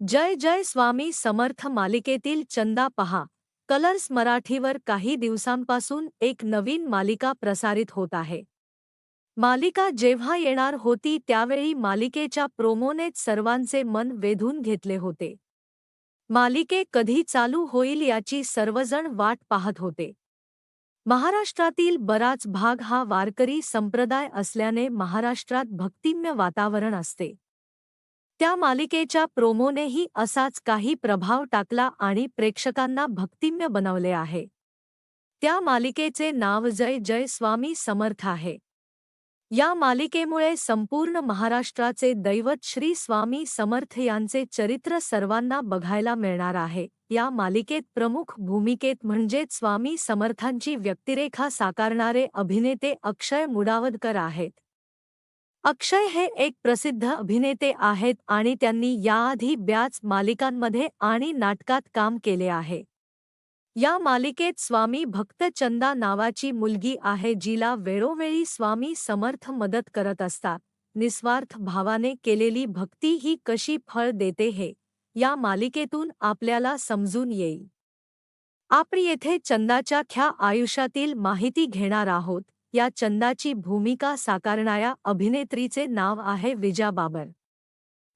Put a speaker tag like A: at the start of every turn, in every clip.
A: जय जय स्वामी समर्थ मालिकेतील चंदा पहा. कलर्स मराठीवर काही दिवसांपासून एक नवीन मालिका प्रसारित होत आहे. मालिका जेव्हा येणार होती त्यावेळी मालिकेच्या प्रोमोनेच सर्वांचे मन वेधून घेतले होते. मालिके कधी चालू होईल याची सर्वजण वाट पाहत होते. महाराष्ट्रातील बराच भाग हा वारकरी संप्रदाय असल्याने महाराष्ट्रात भक्तिम्य वातावरण असते. त्या मालिकेच्या प्रोमोनेही असाच काही प्रभाव टाकला आणि प्रेक्षकांना भक्तिम्य बनवले आहे. त्या मालिकेचे नाव जय जय स्वामी समर्थ आहे. या मालिकेमुळे संपूर्ण महाराष्ट्राचे दैवत श्री स्वामी समर्थ यांचे चरित्र सर्वांना बघायला मिळणार आहे. या मालिकेत प्रमुख भूमिकेत म्हणजेच स्वामी समर्थांची व्यक्तिरेखा साकारणारे अभिनेते अक्षय मुडावदकर आहेत. अक्षय हे एक प्रसिद्ध अभिनेते आहेत आणि त्यांनी याआधी ब्याच मालिकांमध्ये आणि नाटकात काम केले आहे. या मालिकेत स्वामी भक्तचंदा नावाची मुलगी आहे जिला वेळोवेळी स्वामी समर्थ मदत करत असतात. निस्वार्थ भावाने केलेली भक्ती ही कशी फळ देते हे या मालिकेतून आपल्याला समजून येईल. आपण येथे चंदाच्या ख्या आयुष्यातील माहिती घेणार आहोत. या चंदाची भूमिका साकारणाऱ्या अभिनेत्रीचे नाव आहे विजा बाबर.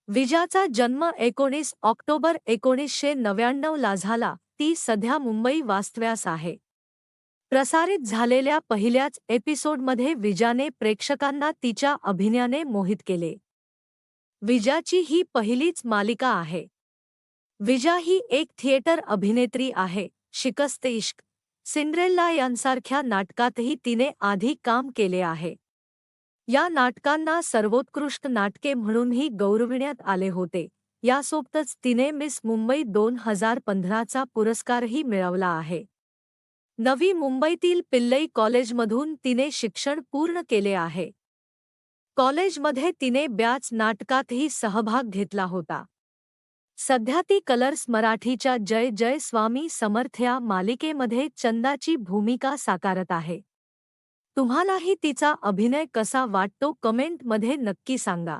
A: विजाचा जन्म एकोणीस ऑक्टोबर एकोणीसशे नव्याण्णवला झाला ती सध्या मुंबई वास्तव्यास आहे. प्रसारित झालेल्या पहिल्याच एपिसोडमध्ये विजाने प्रेक्षकांना तिच्या अभिनयाने मोहित केले. विजाची ही पहिलीच मालिका आहे. विजा ही एक थिएटर अभिनेत्री आहे शिकस्त इश्क सिंड्रेल्ला यांसारख्या नाटकातही तिने आधी काम केले आहे. या नाटकांना सर्वोत्कृष्ट नाटके म्हणूनही गौरविण्यात आले होते. यासोबतच तिने मिस मुंबई दोन हजार पंधराचा पुरस्कारही मिळवला आहे. नवी मुंबईतील पिल्लई कॉलेजमधून तिने शिक्षण पूर्ण केले आहे. कॉलेजमध्ये तिने ब्याच नाटकातही सहभाग घेतला होता. सध्या ती कलर्स मराठीच्या जय जय स्वामी समर्थ या मालिकेमध्ये चंदाची भूमिका साकारत आहे. तुम्हालाही तिचा अभिनय कसा वाटतो कमेंटमध्ये नक्की सांगा.